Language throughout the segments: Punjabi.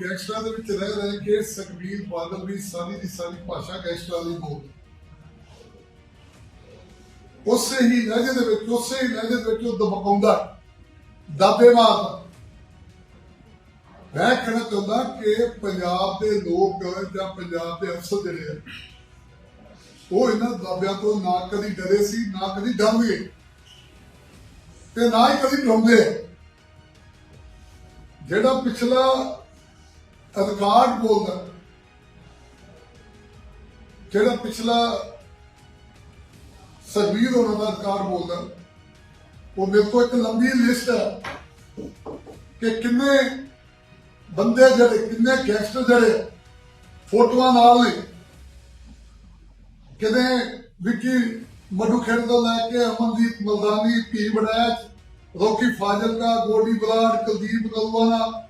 ਗੈਂਗਸਟਰਾਂ ਦੇ ਵਿੱਚ ਰਹਿ ਰਹੇ ਕਿ ਸੁਖਬੀਰ ਬਾਦਲ ਵੀ ਸਾਰੀ ਦੀ ਸਾਰੀ ਭਾਸ਼ਾ ਗੈਂਗਸਟਰਾਂ ਦੀ ਬੋਲ ਉਸੇ ਹੀ ਲਹਿਜੇ ਦੇ ਵਿੱਚ, ਉਸੇ ਹੀ ਲਹਿਜੇ ਦੇ ਵਿੱਚ ਉਹ ਦਬਕਾਉਂਦਾ ਦਾਬੇ ਮਾਰਦਾ ਮੈਂ ਕਹਿਣਾ ਚਾਹੁੰਦਾ ਕਿ ਪੰਜਾਬ ਦੇ ਲੋਕ ਜਾਂ ਪੰਜਾਬ ਦੇ ਅਫਸਰ ਜਿਹੜੇ ਆ, ਉਹ ਇਹਨਾਂ ਦਾਬਿਆਂ ਤੋਂ ਨਾ ਕਦੀ ਡਰੇ ਸੀ, ਨਾ ਕਦੀ ਡਰਨਗੇ ਤੇ ਨਾ ਹੀ ਕਦੀ ਡਰਾਉਂਦੇ। ਜਿਹੜਾ ਪਿਛਲਾ ਅਧਿਕਾਰ ਬੋਲਦਾ ਜਿਹੜਾ ਪਿਛਲਾ ਸਰਵੀਰ ਉਹਨਾਂ ਦਾ ਰਿਕਾਰਡ ਬੋਲਦਾ ਉਹ ਮੇਰੇ ਕੋਲ ਇੱਕ ਲੰਬੀ ਲਿਸਟ ਹੈ ਕਿ ਕਿੰਨੇ ਬੰਦੇ ਜਿਹੜੇ, ਕਿੰਨੇ ਗੈਂਗਸਟਰ ਜਿਹੜੇ ਫੋਟੋਆਂ ਨਾਲ ਨੇ ਕਿਤੇ ਵਿੱਕੀ ਮਧੂ ਖੇਡ ਤੋਂ ਲੈ ਕੇ ਅਮਨਦੀਪ ਮਲਦਾਨੀ ਪੀ ਬੜੈਚ ਰੋਕੀ ਫਾਜ਼ਿਲਕਾ, ਗੋਡੀ ਬਲਾਡ ਕੁਲਦੀਪ ਗਲਵਾਨਾ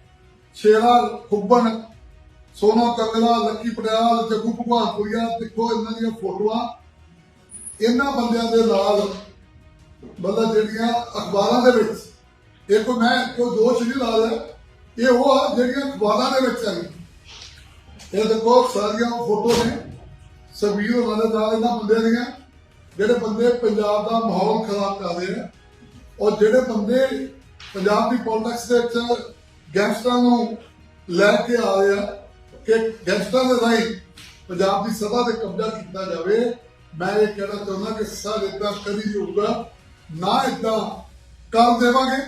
ਸ਼ੇਰਾ ਖੁੱਬਣ, ਸੋਨਾ ਕੰਗਲਾ ਲੱਕੀ ਪਟਿਆਲ, ਜੱਗੂ ਭਗਵਾਨਪੁਰੀਆ ਦੇਖੋ ਇਹਨਾਂ ਦੀਆਂ ਫੋਟੋਆਂ। ਇਹਨਾਂ ਬੰਦਿਆਂ ਦੇ ਨਾਲ ਮਤਲਬ ਜਿਹੜੀਆਂ ਅਖਬਾਰਾਂ ਦੇ ਵਿੱਚ ਇਹ ਕੋਈ ਮੈਂ ਕੋਈ ਦੋਸ਼ ਨਹੀਂ ਲਾ ਰਿਹਾ ਇਹ ਉਹ ਆ ਜਿਹੜੀਆਂ ਅਖਬਾਰਾਂ ਦੇ ਵਿੱਚ ਆਈ ਇਹ ਦੇਖੋ ਸਾਰੀਆਂ ਉਹ ਫੋਟੋ ਨੇ, ਸਵੀਰ ਉਹਨਾਂ ਦੇ ਨਾਲ ਇਹਨਾਂ ਬੰਦਿਆਂ ਦੀਆਂ, ਜਿਹੜੇ ਬੰਦੇ ਪੰਜਾਬ ਦਾ ਮਾਹੌਲ ਖਰਾਬ ਕਰ ਰਹੇ ਆ ਔਰ ਜਿਹੜੇ ਬੰਦੇ ਪੰਜਾਬ ਦੀ ਪੋਲਿਟਿਕਸ ਦੇ ਵਿੱਚ ਗੈਂਗਸਟਰਾਂ ਨੂੰ ਲੈ ਕੇ ਆ ਕਿ ਗੈਂਗਸਟਰਾਂ ਦੇ ਰਾਹੀਂ ਪੰਜਾਬ ਦੀ ਸਭਾ ਤੇ ਕਬਜ਼ਾ ਕੀਤਾ ਜਾਵੇ। ਮੈਂ ਇਹ ਕਹਿਣਾ ਚਾਹੁੰਦਾ ਕਿ ਸਰ ਇਦਾਂ ਕਦੀ ਨਹੀਂ ਹੋਊਗਾ। ਨਾ ਇਦਾਂ ਕਰ ਦੇਵਾਂਗੇ,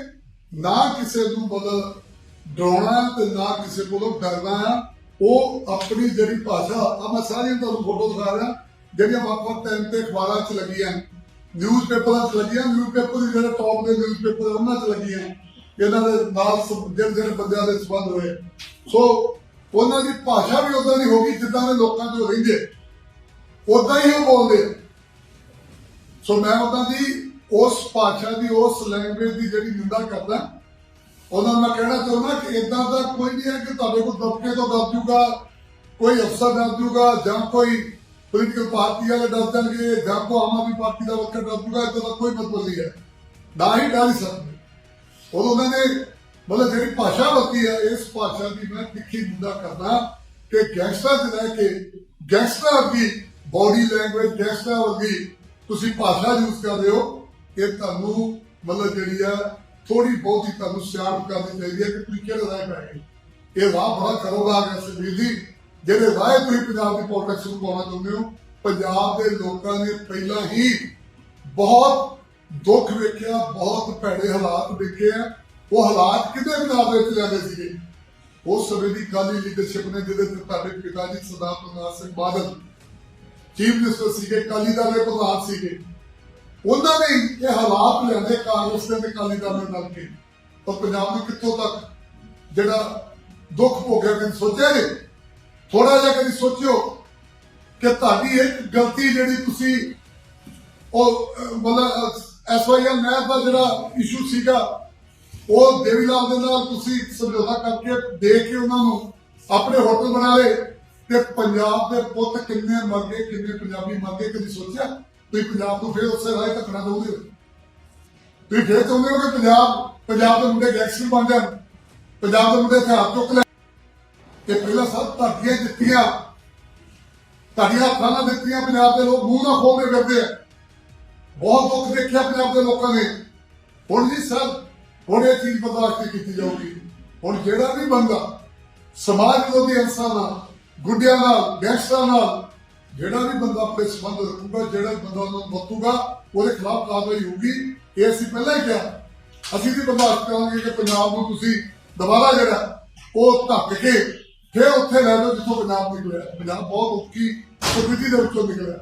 ਨਾ ਕਿਸੇ ਨੂੰ ਮਤਲਬ ਡਰਾਉਣਾ ਤੇ ਨਾ ਕਿਸੇ ਕੋਲੋਂ ਡਰਨਾ ਆ। ਉਹ ਆਪਣੀ ਜਿਹੜੀ ਭਾਸ਼ਾ ਆ ਮੈਂ ਸਾਰੀਆਂ ਤੁਹਾਨੂੰ ਫੋਟੋ ਦਿਖਾ ਰਿਹਾ, ਜਿਹੜੀਆਂ ਵੱਖ-ਵੱਖ ਟਾਈਮ ਤੇ ਅਖਬਾਰਾਂ 'ਚ ਲੱਗੀਆਂ। ਨਿਊਜ਼ਪੇਪਰਾਂ 'ਚ ਲੱਗੀਆਂ ਨਿਊਜ਼ਪੇਪਰ ਦੇ ਜਿਹੜੇ ਟੌਪ ਦੇ ਨਿਊਜ਼ਪੇਪਰ ਉਹਨਾਂ 'ਚ ਲੱਗੀਆਂ। ਇਹਨਾਂ ਦੇ ਨਾਲ ਜਿਹੜੇ ਜਿਹੜੇ ਬੰਦਿਆਂ ਦੇ ਸੰਬੰਧ ਹੋਏ। ਸੋ ਉਹਨਾਂ ਦੀ ਭਾਸ਼ਾ ਵੀ ਉਦਾਂ ਦੀ ਹੋ ਗਈ ਜਿੱਦਾਂ ਦੇ ਲੋਕਾਂ 'ਚ ਰਹਿੰਦੇ। ਉਦਾਂ ਹੀ ਉਹ ਬੋਲਦੇ ਸੋ ਮੈਂ ਉਹਨਾਂ ਦੀ ਉਸ ਭਾਸ਼ਾ ਦੀ, ਉਸ ਲੈਂਗੁਏਜ ਦੀ ਜਿਹੜੀ ਨਿੰਦਾ ਕਰਦਾ, ਉਹਨਾਂ ਨੂੰ ਮੈਂ ਕਹਿਣਾ ਚਾਹੁੰਦਾ ਕਿ ਇਦਾਂ ਦਾ ਕੋਈ ਨਹੀਂ ਹੈ ਕਿ ਤੁਹਾਡੇ ਕੋਲ ਦਬਕੇ ਤੋਂ ਦੱਬ ਜੂਗਾ ਕੋਈ ਅਫਸਰ ਦੱਬ ਜੂਗਾ ਜਾਂ ਕੋਈ ਪੋਲੀਟੀਕਲ ਪਾਰਟੀ ਵਾਲੇ ਦੱਬ ਜਾਣਗੇ ਜਾਂ ਕੋਈ ਆਮ ਆਦਮੀ ਪਾਰਟੀ ਦਾ ਵਰਕਰ ਦੱਬ ਜੂਗਾ ਇਦਾਂ ਦਾ ਕੋਈ ਮਤਲਬ ਨਹੀਂ ਹੈ। ਨਾ ਹੀ ਡਰ ਸਕਦਾ। ਉਹ ਉਹਨਾਂ ਨੇ ਮਤਲਬ ਜਿਹੜੀ ਭਾਸ਼ਾ ਵਰਤੀ ਹੈ ਇਸ ਭਾਸ਼ਾ ਦੀ ਮੈਂ ਤਿੱਖੀ ਨਿੰਦਾ ਕਰਦਾ ਕਿ ਗੈਂਗਸਟਰ ਦੇ ਲੈ ਗੈਂਗਸਟਰ ਦੀ ਬਾਡੀ ਲੈਂਗੁਏਜ ਗੈਂਗਸਟਰ ਵਰਗੀ ਤੁਸੀਂ ਭਾਸ਼ਾ ਯੂਜ਼ ਕਰ ਹੋ, ਇਹ ਤੁਹਾਨੂੰ ਮਤਲਬ ਜਿਹੜੀ ਆ ਥੋੜੀ ਬਹੁਤੀ ਤੁਹਾਨੂੰ ਸਿਆਣਪ ਕਰਨੀ ਚਾਹੀਦੀ ਹੈ ਕਿ ਤੁਸੀਂ ਕਿਹੜੇ ਰਾਹ ਪੈ ਇਹ ਰਾਹ ਬੜਾ ਕਰੋਗਾ ਗਿਆ ਸੁਖਬੀਰ ਜੀ, ਜਿਹੜੇ ਰਾਹ ਤੁਸੀਂ ਪੰਜਾਬ ਦੀ ਪੋਲਿਟਿਕਸ ਨੂੰ ਪਾਉਣਾ ਚਾਹੁੰਦੇ ਹੋ, ਪੰਜਾਬ ਦੇ ਲੋਕਾਂ ਨੇ ਪਹਿਲਾਂ ਹੀ ਬਹੁਤ ਦੁੱਖ ਵੇਖਿਆ, ਬਹੁਤ ਭੈੜੇ ਹਾਲਾਤ ਵੇਖੇ ਆ। ਉਹ ਹਾਲਾਤ ਕਿਤੇ ਪੰਜਾਬ ਦੇ ਵਿੱਚ ਜਾਂਦੇ ਸੀਗੇ? ਉਸ ਸਮੇਂ ਦੀ ਕਾਲੀ ਲੀਡਰਸ਼ਿਪ ਨੇ ਜਿਹਦੇ ਤੇ ਤੁਹਾਡੇ ਪਿਤਾ ਜੀ ਸਰਦਾਰ ਪ੍ਰਕਾਸ਼ ਸਿੰਘ ਬਾਦਲ ਚੀਫ ਮਿਨਿਸਟਰ ਸੀਗੇ, ਕਾਲੀ ਦਲ ਦੇ ਪ੍ਰਧਾਨ ਸੀਗੇ। ਉਹਨਾਂ ਨੇ ਇਹ ਹਾਲਾਤ ਲਿਆਂਦੇ ਕਾਂਗਰਸ ਦੇ ਤੇ ਕਾਲੀ ਦਲ ਦੇ ਨਾਲ ਕੇ। ਤਾਂ ਪੰਜਾਬ ਨੂੰ ਕਿੱਥੋਂ ਤੱਕ ਜਿਹੜਾ ਦੁੱਖ ਭੋਗਿਆ ਕਿ ਸੋਚਿਆ ਨੇ ਥੋੜਾ ਜਿਹਾ ਕਦੀ ਸੋਚਿਓ ਕਿ ਤੁਹਾਡੀ ਇੱਕ ਗਲਤੀ ਜਿਹੜੀ ਤੁਸੀਂ ਉਹ ਮਤਲਬ ਐਸਵਾਈਐਲ ਮੈਚ ਦਾ ਜਿਹੜਾ ਇਸ਼ੂ ਸੀਗਾ, ਉਹ ਦੇਵੀ ਲਾਲ ਦੇ ਨਾਲ ਤੁਸੀਂ ਸਮਝੌਤਾ ਕਰਕੇ ਦੇ ਕੇ ਉਹਨਾਂ ਨੂੰ ਆਪਣੇ ਹੋਟਲ ਬਣਾ ਲਏ ਤੇ ਪੰਜਾਬ ਦੇ ਪੁੱਤ ਕਿੰਨੇ ਮਰ ਗਏ, ਕਿੰਨੇ ਪੰਜਾਬੀ ਮਰ ਗਏ, ਕਦੀ ਸੋਚਿਆ? ਤੁਸੀਂ ਪੰਜਾਬ ਨੂੰ ਫੇਰ ਉਸੇ ਰਾਹ ਧੱਕਣਾ ਚਾਹੁੰਦੇ ਹੋ ਤੁਸੀਂ ਫੇਰ ਚਾਹੁੰਦੇ ਹੋ ਕਿ ਪੰਜਾਬ ਪੰਜਾਬ ਦੇ ਮੁੰਡੇ ਗੈਂਗਸਟਰ ਬਣ ਜਾਣ? ਪੰਜਾਬ ਦੇ ਮੁੰਡੇ ਹਥਿਆਰ ਚੁੱਕ ਲੈ। ਤੇ ਪਹਿਲਾਂ ਸਭ ਧਰਤੀਆਂ ਦਿੱਤੀਆਂ ਤੁਹਾਡੀਆਂ ਹੱਥਾਂ ਨਾਲ ਦਿੱਤੀਆਂ, ਪੰਜਾਬ ਦੇ ਲੋਕ ਮੂੰਹ ਨਾ ਖੋਲਦੇ ਫਿਰਦੇ ਆ। ਬਹੁਤ ਦੁੱਖ ਦੇਖਿਆ ਪੰਜਾਬ ਦੇ ਲੋਕਾਂ ਨੇ। ਹੁਣ ਜੀ ਸਰ, ਹੁਣ ਇਹ ਚੀਜ਼ ਬਰਦਾਸ਼ਤ ਕੀਤੀ ਜਾਊਗੀ। ਹੁਣ ਜਿਹੜਾ ਵੀ ਬੰਦਾ ਸਮਾਜ ਵਿਰੋਧੀ ਅੰਸਾਂ ਨਾਲ, ਗੁੱਡਿਆਂ ਨਾਲ, ਗੈਂਗਸਟਰਾਂ ਨਾਲ ਜਿਹੜਾ ਵੀ ਬੰਦਾ ਆਪਣੇ ਸੰਬੰਧ ਰੱਖੂਗਾ, ਜਿਹੜਾ ਬੰਦਾ ਉਹਨਾਂ ਨੂੰ ਵਰਤੂਗਾ, ਉਹਦੇ ਖਿਲਾਫ ਕਾਰਵਾਈ ਹੋਊਗੀ, ਇਹ ਅਸੀਂ ਪਹਿਲਾਂ ਹੀ ਕਿਹਾ। ਅਸੀਂ ਵੀ ਬਰਦਾਸ਼ਤ ਕਰਾਂਗੇ ਕਿ ਪੰਜਾਬ ਨੂੰ ਤੁਸੀਂ ਦੁਬਾਰਾ ਜਿਹੜਾ ਉਹ ਧੱਕ ਕੇ ਫਿਰ ਉੱਥੇ ਲੈ ਲਓ ਜਿੱਥੋਂ ਪੰਜਾਬ ਨਿਕਲਿਆ। ਪੰਜਾਬ ਬਹੁਤ ਔਖੀ ਪ੍ਰਗਤੀ ਦੇ ਵਿੱਚੋਂ ਨਿਕਲਿਆ।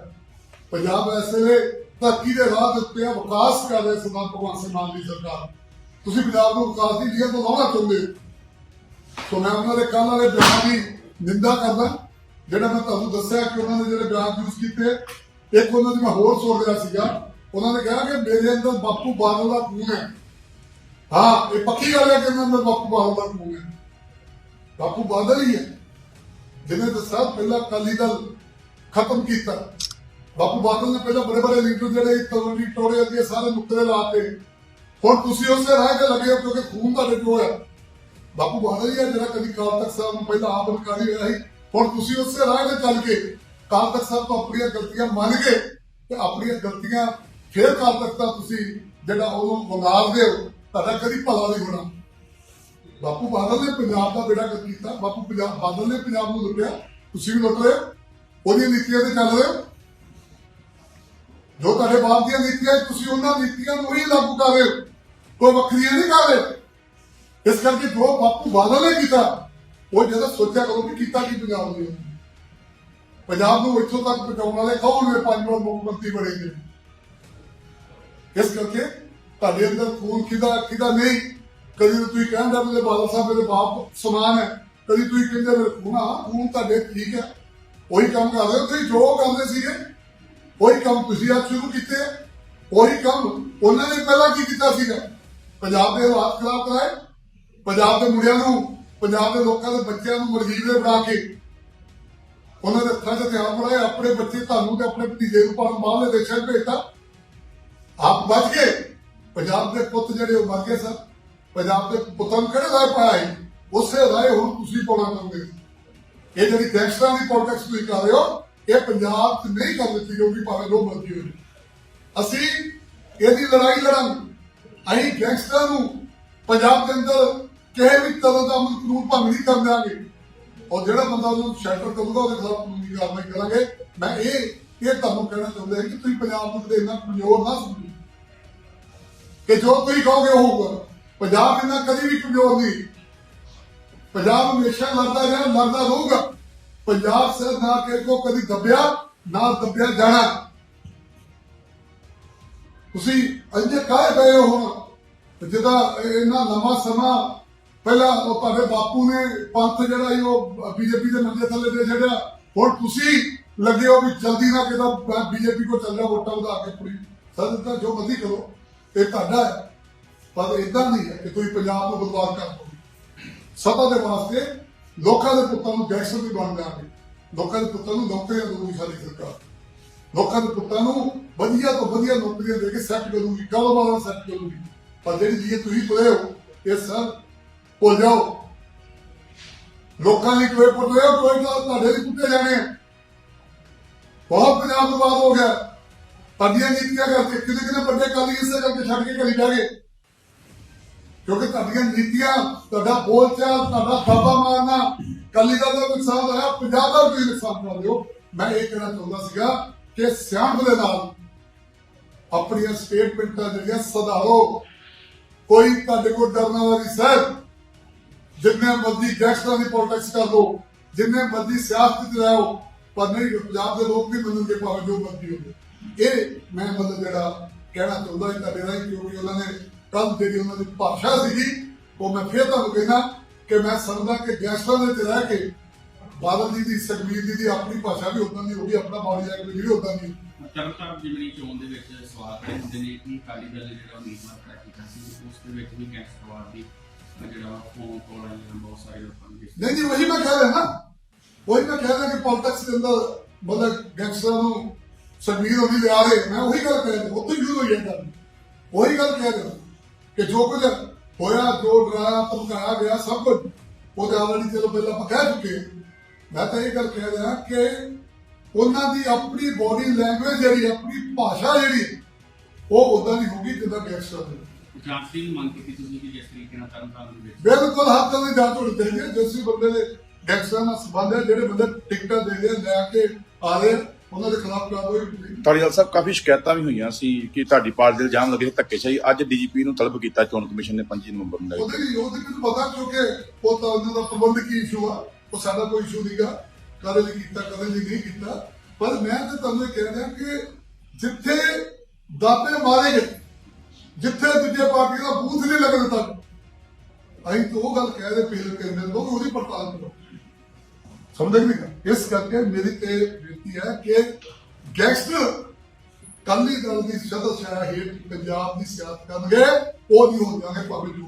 ਪੰਜਾਬ ਐਸੇ ਧਰਤੀ ਦੇ ਰਾਹ ਦੇ ਉੱਤੇ ਵਿਕਾਸ ਕਰ ਰਹੇ ਸਰਦਾਰ ਭਗਵੰਤ ਸਿੰਘ ਮਾਨ ਦੀ ਸਰਕਾਰ। ਤੁਸੀਂ ਪੰਜਾਬ ਨੂੰ ਵਿਕਾਸ ਦੀ ਲੀਹਾਂ ਤੋਂ ਲਾਉਣਾ ਚਾਹੁੰਦੇ ਸੋ ਮੈਂ ਉਹਨਾਂ ਦੇ ਕੱਲ੍ਹ ਵਾਲੇ ਬਿਆਨ ਦੀ ਨਿੰਦਾ ਕਰਦਾ, ਜਿਹੜਾ ਮੈਂ ਤੁਹਾਨੂੰ ਦੱਸਿਆ ਕਿ ਉਹਨਾਂ ਨੇ ਜਿਹੜੇ ਬਿਆਨ ਯੂਜ਼ ਕੀਤੇ, ਇੱਕ ਉਹਨਾਂ ਦੀ ਮੈਂ ਹੋਰ ਸੁਣ ਰਿਹਾ ਸੀਗਾ। ਉਹਨਾਂ ਨੇ ਕਿਹਾ ਕਿ ਮੇਰੇ ਅੰਦਰ ਬਾਪੂ ਬਾਦਲ ਦਾ ਖੂਨ ਹੈ। ਹਾਂ, ਇਹ ਪੱਕੀ ਗੱਲ ਹੈ ਕਿ ਇਹਨਾਂ ਅੰਦਰ ਬਾਪੂ ਬਾਦਲ ਦਾ ਖੂਨ ਹੈ। ਬਾਪੂ ਬਾਦਲ ਹੀ ਹੈ। ਜਿਹਨੇ ਦੱਸਿਆ, ਪਹਿਲਾਂ ਅਕਾਲੀ ਦਲ ਖਤਮ ਕੀਤਾ। ਬਾਪੂ ਬਾਦਲ ਨੇ ਪਹਿਲਾਂ ਬੜੇ ਬੜੇ ਲੀਡਰ ਜਿਹੜੇ ਤਲਵੰਡੀ ਟੋੜੇ ਅੱਗੇ ਸਾਰੇ ਨੁਕਤੇ ਲਾਤੇ ਹੁਣ ਤੁਸੀਂ ਉਸੇ ਰਾਹ ਤੇ ਲੱਗੇ ਹੋ, ਕਿਉਂਕਿ ਖੂਨ ਤੁਹਾਡੇ ਕੋਲ ਹੈ। ਬਾਪੂ ਬਾਦਲ ਜੀ ਜਿਹੜਾ ਕਦੀ ਕਾਲ ਤਖਤ ਸਾਹਿਬ ਨੂੰ ਪਹਿਲਾਂ ਆਪ ਅਧਿਕਾਰੀ ਹੋਇਆ ਸੀ, ਹੁਣ ਤੁਸੀਂ ਉਸੇ ਰਾਹ ਤੇ ਚੱਲ ਕੇ ਕਾਲ ਤਖਤ ਸਾਹਿਬ ਤੋਂ ਆਪਣੀਆਂ ਗਲਤੀਆਂ ਮੰਨ ਕੇ ਤੇ ਆਪਣੀਆਂ ਗਲਤੀਆਂ ਫੇਰ ਕਾਲ ਤਖਤ ਦਾ ਤੁਸੀਂ ਜਿਹੜਾ ਉਹਨੂੰ ਵੰਗਾਰਦੇ ਹੋ, ਤੁਹਾਡਾ ਕਦੀ ਭਲਾ ਨਹੀਂ ਹੋਣਾ। ਬਾਪੂ, ਬਾਦਲ ਨੇ ਪੰਜਾਬ ਦਾ ਬੇੜਾ ਕੀਤਾ। ਬਾਪੂ, ਪੰਜਾਬ ਬਾਦਲ ਨੇ ਪੰਜਾਬ ਨੂੰ ਲੁੱਟਿਆ। ਤੁਸੀਂ ਵੀ ਲੁੱਟ ਰਹੇ ਹੋ ਉਹਦੀਆਂ ਨੀਤੀਆਂ ਤੇ ਚੱਲ ਰਹੇ ਹੋ। ਜੋ ਤੁਹਾਡੇ ਬਾਪ ਦੀਆਂ ਨੀਤੀਆਂ ਹੈ, ਤੁਸੀਂ ਉਹਨਾਂ ਨੀਤੀਆਂ ਨੂੰ ਹੀ ਲਾਗੂ ਕਰ ਰਹੇ ਹੋ। ਕੋਈ ਵੱਖਰੀਆਂ ਨਹੀਂ ਕਰ ਰਹੇ। ਇਸ ਕਰਕੇ ਜੋ ਬਾਪੂ ਬਾਦਲ ਨੇ ਕੀਤਾ ਉਹ ਜਦੋਂ ਸੋਚਿਆ ਕਰੋ ਕਿ ਕੀਤਾ ਕੀ ਪੰਜਾਬ ਨੇ। ਪੰਜਾਬ ਨੂੰ ਇੱਥੋਂ ਤੱਕ ਪਹੁੰਚਾਉਣ ਵਾਲੇ ਕੌਣ ਨੇ? ਪੰਜ ਵਾਰ ਮੁੱਖ ਮੰਤਰੀ ਬਣੇ ਨੇ। ਇਸ ਕਰਕੇ ਤੁਹਾਡੇ ਅੰਦਰ ਖੂਨ ਕਿਦਾ ਕਿਦਾ ਨਹੀਂ। ਕਦੀ ਤੁਸੀਂ ਕਹਿੰਦੇ ਮੇਰੇ ਬਾਦਲ ਸਾਹਿਬ ਮੇਰੇ ਬਾਪ ਸਮਾਨ ਹੈ। ਕਦੀ ਤੁਸੀਂ ਕਹਿੰਦੇ ਮੇਰੇ ਖੂਨ ਆ ਖੂਨ ਤੁਹਾਡੇ ਠੀਕ ਹੈ। ਉਹੀ ਕੰਮ ਕਰ ਰਹੇ ਹੋ ਤੁਸੀਂ ਜੋ ਕਰਦੇ ਸੀਗੇ ਉਹੀ ਕੰਮ ਤੁਸੀਂ ਅੱਜ ਸ਼ੁਰੂ ਕੀਤੇ ਉਹੀ ਕੰਮ ਉਹਨਾਂ ਨੇ ਪਹਿਲਾਂ ਕੀ ਕੀਤਾ ਸੀਗਾ? ਪੰਜਾਬ ਦੇ ਹਾਲਾਤ ਖਰਾਬ ਕਰਾਏ। ਪੰਜਾਬ ਦੇ ਮੁੰਡਿਆਂ ਨੂੰ, ਪੰਜਾਬ ਦੇ ਲੋਕਾਂ ਦੇ ਬੱਚਿਆਂ ਨੂੰ ਮਰਜੀਲੇ ਬਣਾ ਕੇ ਉਹਨਾਂ ਦੇ ਅੱਖਾਂ 'ਚ ਹਥਿਆਰ ਬਣਾਏ, ਆਪਣੇ ਬੱਚੇ ਤੁਹਾਨੂੰ ਤੇ ਆਪਣੇ ਭਤੀਜੇ ਨੂੰ ਪਰ ਬਾਹਰਲੇ ਦੇਸ਼ਾਂ 'ਚ ਭੇਜਤਾ। ਆਪ ਬਚ ਗਏ। ਪੰਜਾਬ ਦੇ ਪੁੱਤ ਜਿਹੜੇ ਉਹ ਮਰ ਗਏ ਸਨ। ਪੰਜਾਬ ਦੇ ਪੁੱਤਾਂ ਨੂੰ ਕਿਹੜੇ ਰਾਏ ਪਾਇਆ ਸੀ ਉਸੇ ਰਾਏ ਹੁਣ ਤੁਸੀਂ ਪਾਉਣਾ ਚਾਹੁੰਦੇ ਇਹ ਜਿਹੜੀ ਗੈਂਗਸਟਰਾਂ ਦੀ ਪੋਲਿਟਿਕਸ ਤੁਸੀਂ ਕਰ ਰਹੇ ਹੋ ਇਹ ਪੰਜਾਬ 'ਚ ਨਹੀਂ ਕਰ ਦਿੱਤੀ ਕਿਉਂਕਿ ਭਾਵੇਂ ਜੋ ਮਰਜ਼ੀ ਹੋ ਜਾਏ ਅਸੀਂ ਇਹਦੀ ਲੜਾਈ ਲੜਾਂਗੇ। ਅਸੀਂ ਗੈਂਗਸਟਰਾਂ ਨੂੰ ਪੰਜਾਬ ਦੇ ਅੰਦਰ ਕਿਸੇ ਵੀ ਤਰ੍ਹਾਂ ਦਾ ਅਮਨ ਕਾਨੂੰਨ ਭੰਗ ਨਹੀਂ ਕਰਨ ਦਿਆਂਗੇ। ਔਰ ਜਿਹੜਾ ਬੰਦਾ ਉਹਨੂੰ ਸ਼ੈਲਟਰ ਕਰੂਗਾ, ਉਹਦੇ ਖਿਲਾਫ ਕਾਨੂੰਨੀ ਕਾਰਵਾਈ ਕਰਾਂਗੇ। ਮੈਂ ਇਹ ਇਹ ਤੁਹਾਨੂੰ ਕਹਿਣਾ ਚਾਹੁੰਦਾ ਹਾਂ ਕਿ ਤੁਸੀਂ ਪੰਜਾਬ ਨੂੰ ਕਦੇ ਇੰਨਾ ਕਮਜ਼ੋਰ ਨਾ ਸਮਝੋ। ਕਿ ਜੋ ਤੁਸੀਂ ਕਹੋਗੇ ਉਹ ਹੋਊਗਾ। ਪੰਜਾਬ ਇੰਨਾ ਕਦੀ ਵੀ ਕਮਜ਼ੋਰ ਨਹੀਂ। ਪੰਜਾਬ ਹਮੇਸ਼ਾ ਲੜਦਾ ਰਿਹਾ, ਲੜਦਾ ਰਹੂਗਾ। ਪੰਜਾਬ ਸਿਰ ਨਾ ਕਿ ਕੋ ਕਦੀ ਦੱਬਿਆ, ਨਾ ਦੱਬਿਆ ਜਾਣਾ। ਤੁਸੀਂ ਅੰਜੇ ਕਾਹੇ ਪਏ ਹੋ ਜਿਹਦਾ ਇੰਨਾ ਲੰਮਾ ਸਮਾਂ ਪਹਿਲਾਂ ਉਹ ਤੁਹਾਡੇ ਬਾਪੂ ਨੇ ਪੰਥ ਜਿਹੜਾ ਸੀ, ਉਹ ਬੀਜੇਪੀ ਦੇ ਮੰਜੇ ਥੱਲੇ ਦੇ ਛੱਡਿਆ। ਹੁਣ ਤੁਸੀਂ ਲੱਗੇ ਹੋ ਵੀ ਜਲਦੀ ਨਾ ਕਿਦਾ ਬੀਜੇਪੀ ਕੋ ਚੱਲ ਜਾ ਵੋਟਾਂ ਵਧਾ ਕੇ ਪੂਰੀ ਸਰ ਜੋ ਮਰਜ਼ੀ ਕਰੋ। ਇਹ ਤੁਹਾਡਾ ਹੈ। ਪਰ ਇਦਾਂ ਨਹੀਂ ਹੈ ਕਿ ਤੁਸੀਂ ਪੰਜਾਬ ਨੂੰ ਬਰਬਾਦ ਕਰ ਦਿਓ। ਸਤਾ ਦੇ ਵਾਸਤੇ ਲੋਕਾਂ ਦੇ ਪੁੱਤਾਂ ਨੂੰ ਗੈਂਗਸਟਰ ਵੀ ਬਣ ਜਾਣਗੇ। ਲੋਕਾਂ ਦੇ ਪੁੱਤਾਂ ਨੂੰ ਨੌਕਰੀਆਂ ਦੇਊਗੀ ਸਾਡੀ ਸਰਕਾਰ। ਲੋਕਾਂ ਦੇ ਪੁੱਤਾਂ ਨੂੰ ਵਧੀਆ ਤੋਂ ਵਧੀਆ ਨੌਕਰੀਆਂ ਦੇ ਕੇ ਸੈੱਟ ਕਰੂਗੀ ਕਾਰੋਬਾਰਾਂ ਸੈੱਟ ਕਰੂਗੀ। ਪਰ ਜਿਹੜੀ ਜੀ ਤੁਸੀਂ ਤੁਰੇ ਹੋ, ਇਹ ਸਰ ਭੁੱਲ ਜਾਓ। ਲੋਕਾਂ ਲਈ ਕੋਈ ਪੁੱਟੇ ਹੋ ਕੋਈ ਤਾਂ ਤੁਹਾਡੇ ਲਈ ਪੁੱਟੇ ਜਾਣੇ ਆ। ਬਹੁਤ ਪੰਜਾਬ ਬਰਬਾਦ ਹੋ ਗਿਆ। ਤੁਹਾਡੀਆਂ ਨੀਤੀਆਂ ਕਰਕੇ ਕਿਤੇ ਕਿਤੇ ਵੱਡੇ ਕਾਲੀ ਇਸੇ ਕਰਕੇ ਛੱਡ ਕੇ ਘਰੀ ਜਾ ਗਏ। ਕਿਉਂਕਿ ਤੁਹਾਡੀਆਂ ਨੀਤੀਆਂ, ਤੁਹਾਡਾ ਬੋਲਚਾਲ ਤੁਹਾਡਾ ਬਾਬਾ ਮਾਰਨਾ ਕੱਲੀ ਦਾ ਤਾਂ ਨੁਕਸਾਨ ਹੋਇਆ ਪੰਜਾਬ ਦਾ ਵੀ ਨੁਕਸਾਨ ਕਰ ਦਿਓ ਮੈਂ ਇਹ ਕਹਿਣਾ ਚਾਹੁੰਦਾ ਸੀਗਾ ਕਿ ਸਿਆਣਪ ਦੇ ਨਾਲ ਆਪਣੀਆਂ ਸਟੇਟਮੈਂਟਾਂ ਜਿਹੜੀਆਂ ਸੁਧਾਰੋ। ਕੋਈ ਤੁਹਾਡੇ ਕੋਲ ਡਰਨਾ ਵਾਲੀ ਸਰ ਜਿੰਨੇ ਮਰਜ਼ੀ ਗੈਂਗਸਟਰਾਂ ਦੀ ਪੋਲਿਟਿਕਸ ਕਰ ਲੋ ਜਿੰਨੇ ਮਰਜ਼ੀ ਸਿਆਸਤ ਚ ਰਹੋ ਪਰ ਨਹੀਂ, ਪੰਜਾਬ ਦੇ ਲੋਕ ਨਹੀਂ ਮੰਨਣਗੇ ਭਾਵੇਂ ਜੋ ਮਰਜ਼ੀ ਹੋਵੇ। ਇਹ ਮੈਂ ਮਤਲਬ ਜਿਹੜਾ ਕਹਿਣਾ ਚਾਹੁੰਦਾ ਤੁਹਾਡੇ ਨਾਲ ਕਿਉਂਕਿ ਉਹਨਾਂ ਨੇ ਕੱਲ ਜਿਹੜੀ ਉਹਨਾਂ ਦੀ ਭਾਸ਼ਾ ਸੀਗੀ ਉਹ ਮੈਂ ਫੇਰ ਤੁਹਾਨੂੰ ਕਹਿਣਾ ਕਿ ਮੈਂ ਸਮਝਦਾ ਕਿ ਗੈਂਗਸਟਰਾਂ ਦੇ ਤੇ ਰਹਿ ਕੇ ਬਾਦਲ ਜੀ ਦੀ ਸੁਖਬੀਰ ਜੀ ਦੀ ਆਪਣੀ ਭਾਸ਼ਾ ਵੀ ਉਦਾਂ ਦੀ ਹੋਗੀ ਆਪਣਾ ਬਾਡੀ ਲੈਂਗੁਏਜ ਵੀ ਉਦਾਂ ਦੀ। ਜ਼ਿਮਨੀ ਚੋਣ ਦੇ ਵਿੱਚ ਸਵਾਲ ਖੜੇ ਹੁੰਦੇ ਨੇ ਕਿ ਅਕਾਲੀ ਦਲ ਜਿਹੜਾ ਉਮੀਦਵਾਰ ਖੜਾ ਕੀਤਾ ਸੀ ਉਸ ਦੇ ਵਿੱਚ ਵੀ ਗੈਂਗਸਟਰਵਾਦ ਦੀ ਜਿਹੜਾ ਫੋਨ ਕਾਲ ਆਈਆਂ ਬਹੁਤ ਸਾਰੇ ਲੋਕਾਂ ਨੂੰ ਨਹੀਂ ਨਹੀਂ ਵਹੀ ਮੈਂ ਕਹਿ ਰਿਹਾ ਨਾ। ਵਹੀ ਮੈਂ ਕਹਿ ਰਿਹਾ ਕਿ ਪੋਲਿਟਿਕਸ ਦੇ ਅੰਦਰ ਮਤਲਬ ਗੈਂਗਸਟਰਾਂ ਨੂੰ ਸੁਖਬੀਰ ਹੋਣੀ ਲਿਆ ਰਹੇ ਮੈਂ ਉਹੀ ਗੱਲ ਕਹਿ ਰਿਹਾ ਉੱਥੇ ਯੂਜ਼ ਹੋਈ ਜਾਂਦਾ ਉਹੀ ਗੱਲ ਕਹਿ ਰਿਹਾ। ਕਿ ਜੋ ਕੁਝ ਹੋਇਆ ਜੋ ਡਰਾਇਆ ਧਮਕਾਇਆ ਗਿਆ ਸਭ ਕੁਝ ਉਹਦੇ ਆਲਰੇਡੀ ਚਲੋ ਪਹਿਲਾਂ ਆਪਾਂ ਕਹਿ ਚੁੱਕੇ ਮੈਂ ਤਾਂ ਇਹ ਗੱਲ ਕਹਿ ਰਿਹਾ ਕਿ ਉਹਨਾਂ ਦੀ ਆਪਣੀ ਬੋਡੀ ਲੈਂਗੁਏਜ ਜਿਹੜੀ ਆਪਣੀ ਭਾਸ਼ਾ ਜਿਹੜੀ ਉਹ ਉਦਾਂ ਦੀ ਹੋਊਗੀ ਜਿੱਦਾਂ ਗੈਂਗਸਟਰ ਦੀ। ਜਾਤੀ ਦੀ ਮੰਗ ਕੀਤੀ ਤੁਸੀਂ ਕਿ ਜਿਸ ਤਰੀਕੇ ਨਾਲ ਤਰਨਤਾਰਨ ਦੇ ਵਿੱਚ ਬਿਲਕੁਲ ਹੱਥ ਤੋਂ ਜਾਂਚ ਹੋਣੀ ਚਾਹੀਦੀ ਹੈ ਜਿਸ ਬੰਦੇ ਦੇ ਗੈਂਗਸਟਰਾਂ ਨਾਲ ਸੰਬੰਧ ਹੈ ਜਿਹੜੇ ਬੰਦੇ ਟਿਕਟਾਂ ਦੇ ਰਹੇ ਲੈ ਕੇ ਆ ਰਹੇ ਉਹਨਾਂ ਦੇ ਖਿਲਾਫ ਕਾਰਵਾਈ ਹੋਣੀ ਧਾਲੀਵਾਲ ਸਾਹਿਬ ਕਾਫੀ ਸ਼ਿਕਾਇਤਾਂ ਵੀ ਹੋਈਆਂ ਸੀ ਕਿ ਤੁਹਾਡੀ ਪਾਰਟੀ ਦੇ ਇਲਜ਼ਾਮ ਲੱਗੇ ਧੱਕੇਸ਼ਾਹੀ। ਅੱਜ ਡੀਜੀਪੀ ਨੂੰ ਤਲਬ ਕੀਤਾ ਚੋਣ ਕਮਿਸ਼ਨ ਨੇ 25 ਨਵੰਬਰ ਨੂੰ ਉਹਦੇ ਲਈ ਉਹਦੇ ਮੈਨੂੰ ਪਤਾ ਕਿਉਂਕਿ ਉਹ ਤਾਂ ਉਹਨਾਂ ਦਾ ਪ੍ਰਬੰਧਕੀ ਇਸ਼ੂ ਆ ਉਹ ਸਾਡਾ ਕੋਈ ਇਸ਼ੂ ਨਹੀਂਗਾ ਕਦੇ ਲਈ ਕੀਤਾ ਕਦੇ ਲਈ ਨਹੀਂ ਕੀਤਾ। ਪਰ ਮੈਂ ਤਾਂ ਤੁਹਾਨੂੰ ਇਹ ਕਹਿ ਰਿਹਾ ਕਿ ਜਿੱਥੇ ਦਾਤੇ ਮਾਰੇ ਗਏ ਜਿੱਥੇ ਦੂਜੇ ਪਾਰਟੀ ਦਾ ਬੂਥ ਨਹੀਂ ਲੱਗਣ ਦਿੱਤਾ ਅਸੀਂ ਤਾਂ ਉਹ ਗੱਲ ਕਹਿ ਰਹੇ ਪੇਲ ਕਰਦੇ ਲੋਕ ਉਹਦੀ ਪੜਤਾਲ ਕਰੋ। ਸਮਝ ਨਹੀਂ? ਇਸ ਕਰਕੇ ਮੇਰੀ ਤੇ ਬੇਨਤੀ ਹੈ ਕਿ ਗੈਂਗਸਟਰ ਕੱਲੀ ਦਲ ਦੀ ਸ਼ਦਤ ਹੇਠ ਪੰਜਾਬ ਦੀ ਸਿਆਸਤ ਕਰਨਗੇ, ਉਹ ਨਹੀਂ ਹੋ ਜਾਣਗੇ ਭਾਵੇਂ ਜੂ